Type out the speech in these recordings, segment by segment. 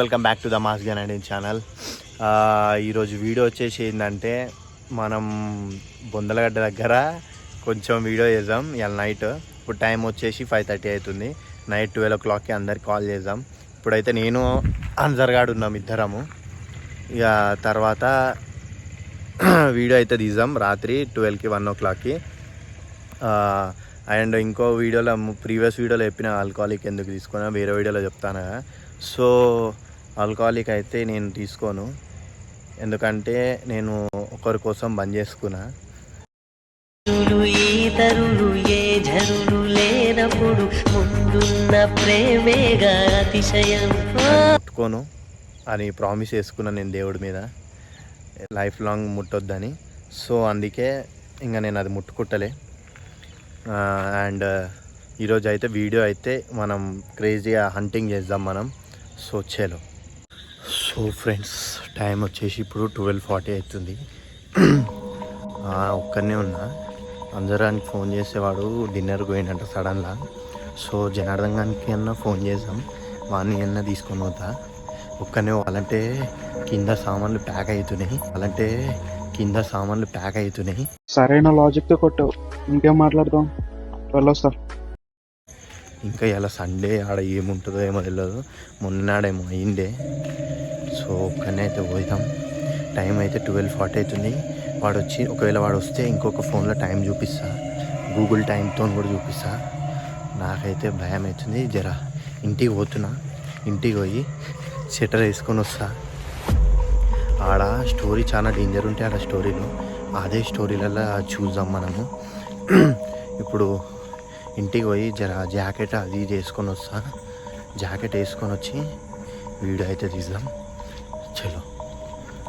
Welcome back to the mass gun channel ఈరోజు video వచ్చేసి ఏంటంటే మనం బొందలగడ్డ దగ్గర కొంచెం వీడియో చేద్దాం. ఇవాళ నైట్ ఇప్పుడు టైం వచ్చేసి ఫైవ్ థర్టీ అవుతుంది. నైట్ ట్వెల్వ్ ఓ క్లాక్కి అందరికి కాల్ చేద్దాం. ఇప్పుడైతే నేను అంజర్గాడు ఉన్నాం ఇద్దరము. ఇక తర్వాత వీడియో అయితే తీద్దాం. రాత్రి ట్వెల్వ్కి వన్ ఓ క్లాక్కి అండ్ ఇంకో వీడియోలో ప్రీవియస్ వీడియోలో చెప్పిన ఆల్కహాలిక్ ఎందుకు తీసుకున్నా వేరే వీడియోలో చెప్తాను సో ఆల్కహాలిక్ అయితే నేను తీసుకోను. ఎందుకంటే నేను ఒకరి కోసం బంద్ చేసుకున్నా. ఏ జరులు లేనప్పుడు ముందున్న ప్రేమేగా అతిశయం. ముట్టుకోను అని ప్రామిస్ చేసుకున్నా నేను దేవుడి మీద. Life long ముట్టొద్దని. సో అందుకే ఇంకా నేను అది ముట్టుకుంటలే. అండ్ ఈరోజు అయితే వీడియో అయితే మనం క్రేజీగా హంటింగ్ చేద్దాం మనం. సో చేలో. సో ఫ్రెండ్స్ టైం వచ్చేసి ఇప్పుడు ట్వెల్వ్ ఫార్టీ అవుతుంది ఒక్కనే ఉన్నా. అందరానికి ఫోన్ చేసేవాడు డిన్నర్కి పోయినట్టు సడన్గా. సో జనార్దన్ గారికి అన్న ఫోన్ చేద్దాం. వాడిని అన్న తీసుకొని పోతా. ఒక్కనే వాళ్ళంటే కింద సామాన్లు ప్యాక్ అవుతున్నాయి వాళ్ళంటే కింద సామాన్లు ప్యాక్ అవుతున్నాయి సరైన లాజిక్తో కొట్టావు ఇంకేం మాట్లాడదాం? వెళ్ళొస్తా. ఇంకా ఇలా సండే ఆడ ఏముంటుందో ఏమో తెలియదు మొన్నడేమో అయిందే. సో ఒక్కనే అయితే పోయిదాం టైం అయితే ట్వెల్వ్ ఫార్టీ అవుతుంది. వాడు వచ్చి ఒకవేళ వాడు వస్తే ఇంకొక ఫోన్లో టైం చూపిస్తా. గూగుల్ టైంతో కూడా చూపిస్తా. నాకైతే భయం అవుతుంది జర. ఇంటికి పోతున్నా. ఇంటికి పోయి షటర్ వేసుకొని వస్తా. ఆడ స్టోరీ చాలా డేంజర్ ఉంటాయి ఆడ స్టోరీలో. అదే స్టోరీలలో చూద్దాం మనము. ఇప్పుడు ఇంటికి పోయి జర జాకెట్ అది ఇది వేసుకొని వస్తా. జాకెట్ వేసుకొని వచ్చి వీడియో అయితే తీద్దాం. చలో.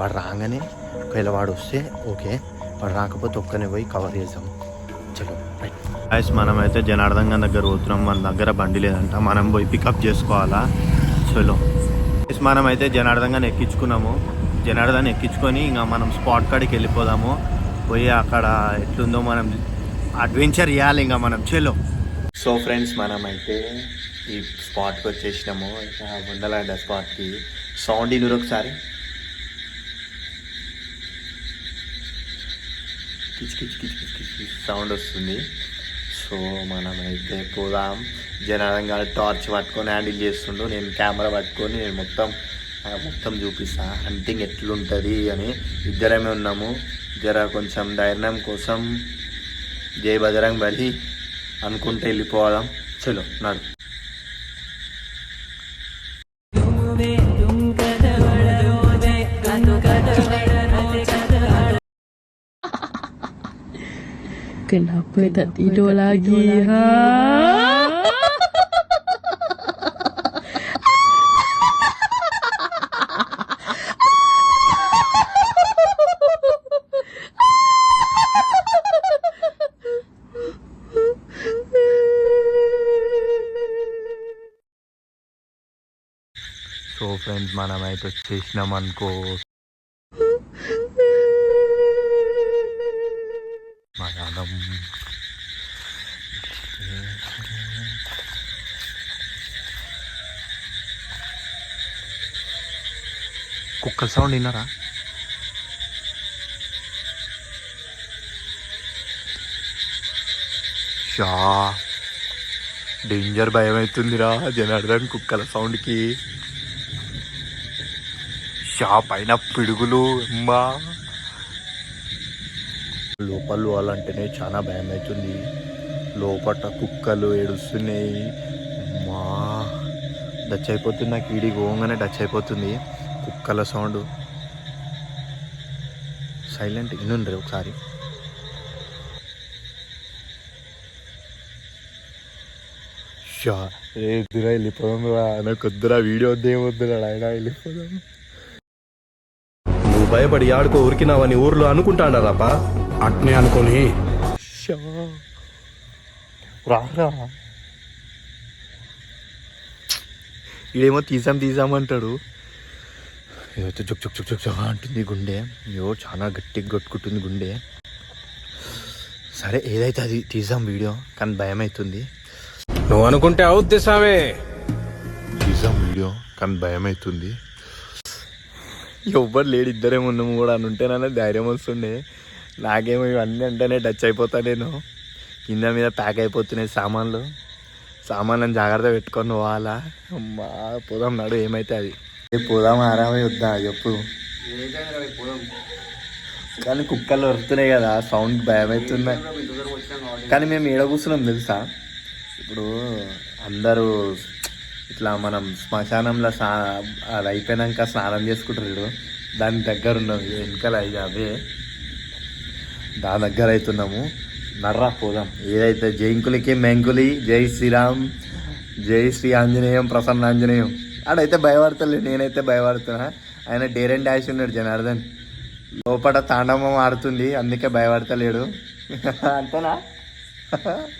వాడు రాగానే ఒకవేళ వాడు వస్తే ఓకే. వాడు రాకపోతే ఒక్కనే పోయి కవర్ చేద్దాం. చలో. రైట్ మనం అయితే జనార్దన్ గారి దగ్గర పోతున్నాం. మన దగ్గర బండి లేదంట. మనం పోయి పికప్ చేసుకోవాలా? చలో. మనం అయితే జనార్దన్ గారిని ఎక్కించుకున్నాము. జనార్దన్ ఎక్కించుకొని ఇంకా మనం స్పాట్ కాడికి వెళ్ళిపోదాము. పోయి అక్కడ ఎట్లుందో మనం అడ్వెంచర్ చేయాలి ఇంకా మనం. చలో. సో ఫ్రెండ్స్ మనం అయితే ఈ స్పాట్కి వచ్చేసినాము. ఇంకా బుందలాండ స్పాట్కి. సౌండ్ ఇనురు ఒకసారి. కిచ్ కిచ్ కిచ్ కిచ్ కిచ్ సౌండ్ వస్తుంది. సో మనమైతే పోదాం. పోదాం జనాలంగా టార్చ్ పట్టుకొని హ్యాండిల్ చేస్తుండు. నేను కెమెరా పట్టుకొని నేను మొత్తం మొత్తం చూపిస్తా. హంటింగ్ ఎట్లుంటుంది అని ఇద్దరమే ఉన్నాము. జర కొంచెం ధైర్యం కోసం జై బజరంగ్ బలి అనుకుంటే వెళ్ళిపోవడం చలో నాడు. Kenapa tak tidur lagi ha? అయితే వచ్చేసినాం అనుకో మనం కుక్కల సౌండ్ విన్నారా? షా డేంజర్ భయం అవుతుందిరా జనార్దన్ కుక్కల సౌండ్కి. షా పైన పిడుగులు అమ్మా. లోపల పోవాలంటేనే చాలా భయం అవుతుంది లోపల కుక్కలు ఏడుస్తున్నాయి. మా టచ్ అయిపోతుంది నాకు ఈడి పోగానే టచ్ అయిపోతుంది కుక్కల సౌండ్. సైలెంట్ ఇన్నుండ్రి ఒకసారి. షా ఏ వద్దురా వెళ్ళిపోదాం రా. నాకు వద్దురా వీడియో వద్దు ఏమొద్దురా ఆయన వెళ్ళిపోదాం. భయపడి ఆడుకో ఉరికినావని ఊర్లో అనుకుంటాడారాపా అట్నే అనుకొని. షా. రారా. ఈడేమో తీసాం తీసాం అంటాడు. ఏదైతే చుక్ చుక్ చుక్ చుక్ చుక్ అంటుంది గుండె. అయ్యో చాలా గట్టిగా కొట్టుకుంటుంది గుండె. సరే ఏదైతే అది తీసాం వీడియో కానీ భయం అవుతుంది నువ్వు అనుకుంటే అవుద్ది సామే తీసాం వీడియో వీడియో కానీ భయం అవుతుంది ఎవ్వరు లేడు ఇద్దరే ఉన్నాము కూడా అని ఉంటేనన్నా ధైర్యం వస్తుండే. నాకేమో ఇవన్నీ అంటేనే టచ్ అయిపోతా నేను. కింద మీద ప్యాక్ అయిపోతున్నాయి సామాన్లు. సామాన్లను జాగ్రత్త పెట్టుకొని పోవాలా? అమ్మా పోదాం నాడు ఏమైతే అది. పోదాం ఆరామే వద్దా చెప్పు. కానీ కుక్కలు వరుతున్నాయి కదా సౌండ్ భయం అవుతున్నాయి కానీ మేము ఏడ కూర్చున్నాం తెలుసా? ఇప్పుడు అందరూ ఇట్లా మనం శ్మశానంలో స్నా అది అయిపోయినాక స్నానం చేసుకుంటారు దాని దగ్గర ఉన్నాం. వెనకాల ఇది అవే. దాని దగ్గర అవుతున్నాము నర్రా పోదాం. ఏదైతే జైంకులకి మెంకులి జై శ్రీరామ్ జై శ్రీ ఆంజనేయం ప్రసన్న ఆంజనేయం. ఆడైతే భయపడతలేదు నేనైతే భయపడుతున్నా. ఆయన డేర్ అండ్ డాష్ ఉన్నాడు జనార్దన్. లోపల తాండవం ఆడుతుంది అందుకే భయపడతలేడు. అంతేనా?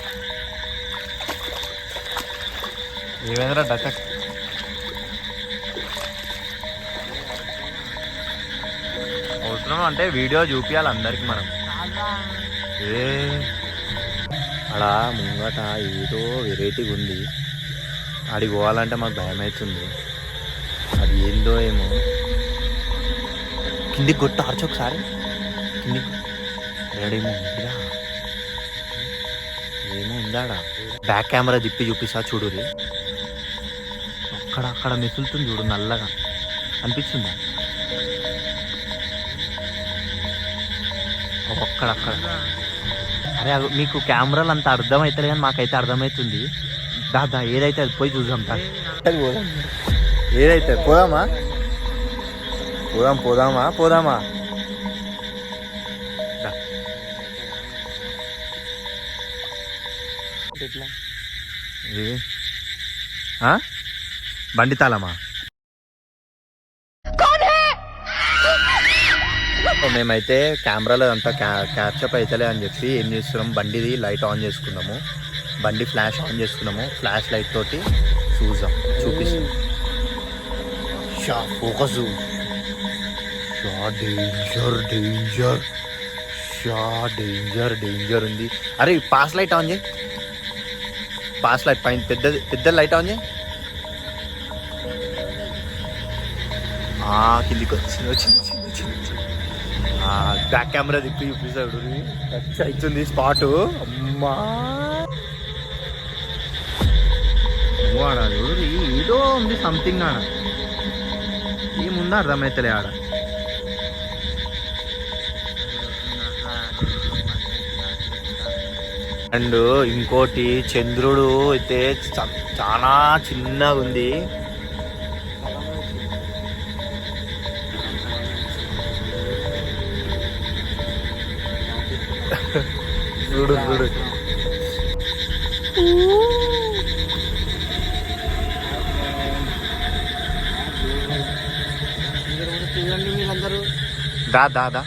యా, ఇదిగో. డచక్ అవసరం అంటే వీడియో చూపించాలి అందరికి మనం. ఏ? అలా ముంగట ఏదో వెరైటీగా ఉంది. ఆడికి పోవాలంటే మాకు భయం అవుతుంది అది ఏందో ఏమో. కిందికి కొట్టు ఆర్చు ఒకసారి. కిందికి ఏడేమో ఉందిరా. ఏమో ఉందాడా? బ్యాక్ కెమెరా తిప్పి చూపిస్తా చూడు అక్కడ అక్కడ మెసులుతుంది చూడు నల్లగా. అనిపిస్తుందా? ఒక్కడ అక్కడ అరే మీకు కెమెరాలు అంత అర్థమవుతుంది కానీ మాకైతే అర్థమవుతుంది దాదా ఏదైతే అది పోయి చూద్దాం దా. ఏదైతే? పోదామా? పోదాం పోదామా? పోదామా? దా. బండి తాళమా? మేమైతే కెమెరాలో అంతా క్యా క్యాప్చప్ అవుతలే అని చెప్పి ఏం చేస్తున్నాం? బండిది లైట్ ఆన్ చేసుకున్నాము. బండి ఫ్లాష్ ఆన్ చేసుకున్నాము. ఫ్లాష్ లైట్ తోటి చూసాం చూపిస్తాం. షా ఫోకస్. షా డేంజర్ డేంజర్. షా డేంజర్ డేంజర్ ఉంది. అరే పాస్ లైట్ ఆన్ చేయి. పాస్ లైట్ పైన పెద్ద పెద్ద లైట్ ఆన్ చేయి. కిందికి వచ్చింది వచ్చింది వచ్చింది వచ్చింది బ్యాక్ కెమెరా తిప్పి చూపిస్తాడు అవుతుంది స్పాట్. అమ్మా. ఆడ చూడు ఏదో ఉంది సంథింగ్ ఆడ. ఏముందో అర్థమైతలే ఆడ. అండ్ ఇంకోటి చంద్రుడు అయితే చాలా చిన్నగా ఉంది. చూడు చూడు. దా దా దా.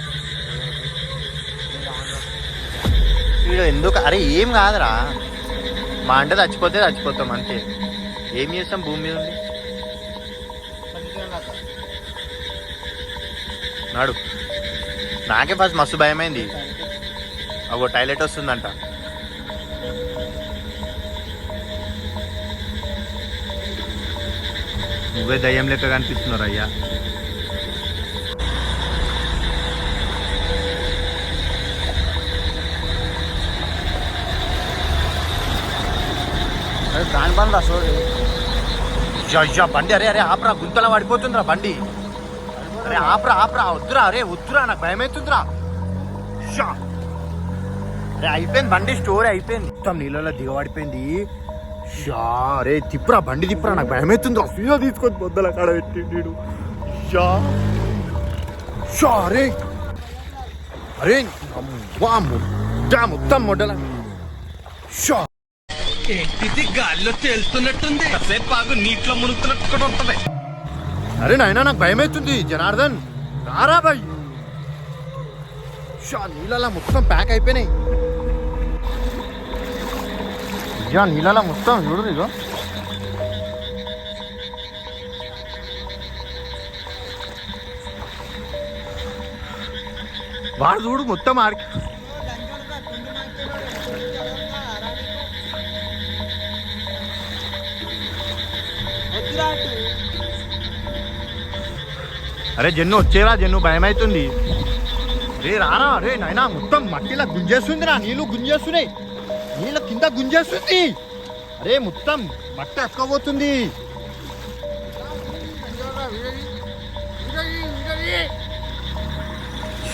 వీడు ఎందుకు? అరే ఏం కాదురా. మా అంటే చచ్చిపోతే చచ్చిపోతాం అంతే. ఏం చేస్తాం భూమి మీద ఉండి? నాడు. నాకే ఫస్ట్ మస్తు భయమైంది. అగో టాయిలెట్ వస్తుందంట. నువ్వే దయ్యం లెక్క కనిపిస్తున్నారు అయ్యా దాని బండి అయ్యా బండి అరే అరే ఆపరా గుంతలా పడిపోతుందిరా బండి. అరే ఆపరా ఆపరా వద్దురా అరే వద్దురా నాకు భయం అవుతుందిరా షా అయిపోయింది బండి స్టోర్ అయిపోయింది. మొత్తం నీళ్ళలో దిగబడిపోయింది. షా అరే తిప్పురా బండి తిప్పురా నాకు భయం అవుతుంది అసలు తీసుకొని పొద్దుల కాడ పెట్టిండు షా షా అరే ముద్ద మొత్తం మొడ్డల షా. అరే నాయనా నాకు భయం అవుతుంది జనార్దన్. రారా బాయ్ షా నీళ్ళలా మొత్తం ప్యాక్ అయిపోయినాయి. ఇయ్యా నీళ్ళలా మొత్తం చూడు ఇగో వాడు చూడు మొత్తం ఆడికి అరే జన్ను వచ్చేరా జన్ను భయం అవుతుంది. రే రారా రే నాయనా మొత్తం మట్టిలా గుంజేస్తుంది రా నీళ్ళు గుంజేస్తున్నాయి. నీళ్ళ కింద గుంజేస్తుంది. అరే మొత్తం మట్టి అక్కబోతుంది.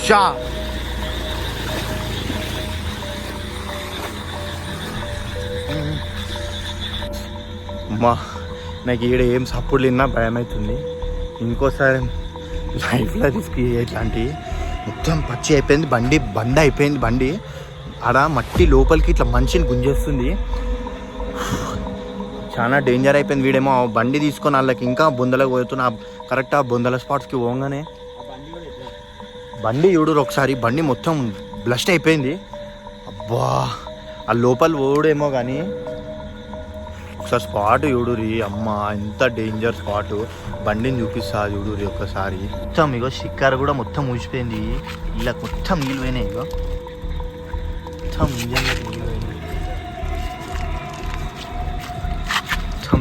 షా. అమ్మా నాకు ఈడ ఏం సప్పుడు తిన్నా భయం అవుతుంది ఇంకోసారి లైఫ్లో రిస్క్ ఇట్లాంటి మొత్తం పచ్చి అయిపోయింది బండి బండి అయిపోయింది బండి. ఆడ మట్టి లోపలికి ఇట్లా మనిషిని గుంజేస్తుంది. చాలా డేంజర్ అయిపోయింది వీడేమో. ఆ బండి తీసుకొని వాళ్ళకి ఇంకా బొందలకు పోతున్నా. కరెక్ట్ ఆ బొందల స్పాట్స్కి పోగానే. బండి చూడరు ఒకసారి. బండి మొత్తం బ్లస్ట్ అయిపోయింది. అబ్బా ఆ లోపల పోడేమో కానీ ఒకసారి స్పాట్ చూడురి అమ్మ ఎంత డేంజర్ స్పాట్. బండిని చూపిస్తా చూడురి ఒక్కసారి మొత్తం ఇగో షిక్కర్ కూడా మొత్తం ఊసిపోయింది ఇలా మొత్తం నీళ్ళు పోయినాయి ఇగో. మొత్తం ఇంజన్ నీళ్ళు మొత్తం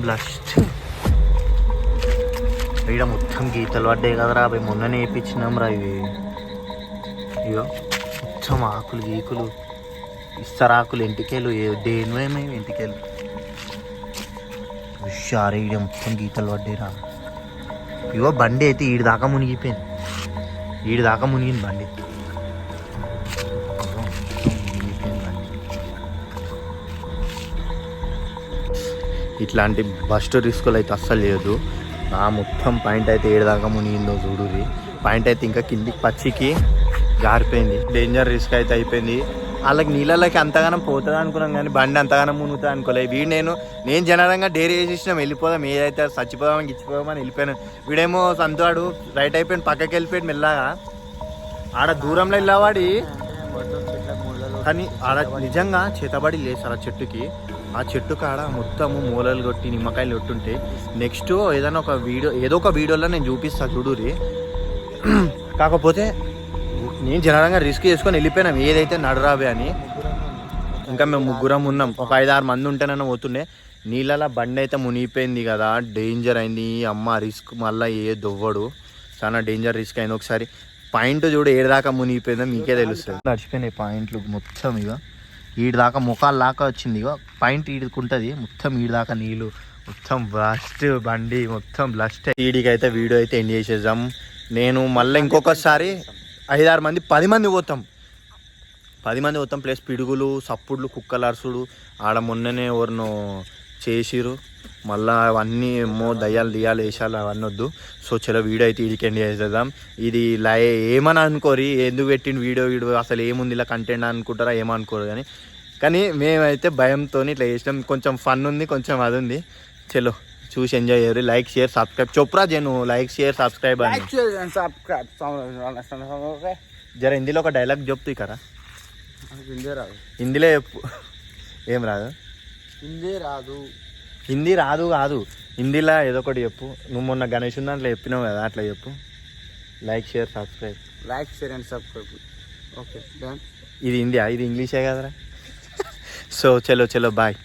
ఇక్కడ మొత్తం గీతలు పడ్డాయి కదరా అవి మొన్ననే వేయించినాం రా ఇవి. ఇగో మొత్తం ఆకులు గీకులు. ఇస్తరాకులు ఎంటికేలు దేనివేమే ఎంటికేలు హుషారే ఈడ మొత్తం గీతలు పడ్డాయిరా. ఇగో బండి అయితే ఈడి దాకా మునిగిపోయింది. ఈడి దాకా మునిగింది బండి. ఇట్లాంటి బస్ట్ రిస్కులు అయితే అస్సలు లేదు నా మొత్తం పాయింట్ అయితే ఏడదాకా మునిగిందో చూడుది పాయింట్ అయితే ఇంకా కిందికి పచ్చికి జారిపోయింది డేంజర్ రిస్క్ అయితే అయిపోయింది. వాళ్ళకి నీళ్ళకి అంతగానం పోతుంది అనుకున్నాం కానీ బండి అంతగానం మునుగుతుంది అనుకోలేదు వీడు నేను నేను జనరంగా డైరీ చేసేసినాం వెళ్ళిపోదాం. ఏదైతే చచ్చిపోదామని గిచ్చిపోదామని వెళ్ళిపోయాను. వీడేమో సంతాడు రైట్ అయిపోయాను పక్కకి వెళ్ళిపోయాడు మెల్లగా. ఆడ దూరంలో వెళ్ళావాడి. కానీ ఆడ నిజంగా చేతబడి లేదు ఆ చెట్టుకి. ఆ చెట్టు కాడ మొత్తము మూలలు కొట్టి నిమ్మకాయలు కొట్టుంటే నెక్స్ట్ ఏదైనా ఒక వీడియో ఏదో ఒక వీడియోలో నేను చూపిస్తాను చూడురి కాకపోతే నేను జనరంగా రిస్క్ చేసుకొని వెళ్ళిపోయినాం. ఏదైతే నడరాబే అని. ఇంకా మేము ముగ్గురం ఉన్నాం. ఒక ఐదు ఆరు మంది ఉంటేనన్నా పోతుండే. నీళ్ళలా బండి అయితే మునిగిపోయింది కదా. డేంజర్ అయింది. అమ్మ రిస్క్ మళ్ళీ ఏ దొవ్వడు. చాలా డేంజర్ రిస్క్ అయింది. ఒకసారి పాయింట్ చూడు ఏడు దాకా మునిగిపోయిందో మీకే తెలుస్తుంది. నడిచిపోయినాయి పాయింట్లు మొత్తం ఇక ఈడి దాకా ముఖాలు దాకా వచ్చింది. ఇక పాయింట్ ఈడుకుంటుంది. మొత్తం ఈడి దాకా నీళ్ళు మొత్తం బ్లస్ట్ బండి మొత్తం బ్లస్ట్ ఈడికి అయితే వీడియో అయితే ఎండ్ చేసేద్దాం. నేను మళ్ళీ ఇంకొకసారి ఐదారు మంది పది మంది పోతాం. పది మంది పోతాం. ప్లస్ పిడుగులు సప్పుడులు కుక్కలు అరుసుడు ఆడ మొన్ననే ఎవరినో చేసిరు మళ్ళా అవన్నీ ఏమో దయ్యాలు దియాలు వేసాలు అవన్నీ వద్దు. సో చలో వీడియో అయితే వీడికి ఎండ్ చేసేద్దాం. ఇది లై ఏమని అనుకోరి. ఎందుకు పెట్టిండు వీడియో వీడియో? అసలు ఏముంది? ఇలా కంటెంట్ అనుకుంటారా? ఏమనుకోరు కానీ. కానీ మేమైతే భయంతో ఇట్లా చేసినాం. కొంచెం ఫన్ ఉంది కొంచెం అది ఉంది. చలో చూసి ఎంజాయ్ చేయరు. లైక్ షేర్ సబ్స్క్రైబ్ చొప్రా జను లైక్ షేర్ సబ్స్క్రైబ్ అని. జర హిందీలో ఒక డైలాగ్ చెప్తూ కదా హిందీలో చెప్పు. ఏం రాదు? హిందీ రాదు. హిందీ రాదు కాదు. హిందీలో ఏదో ఒకటి చెప్పు. నువ్వు మొన్న గణేష్ దాంట్లో చెప్పినావు కదా అట్లా చెప్పు. Like share subscribe like share and subscribe okay done ఇది హిందీ ఇది ఇంగ్లీషే కదరా? సో చలో చలో బాయ్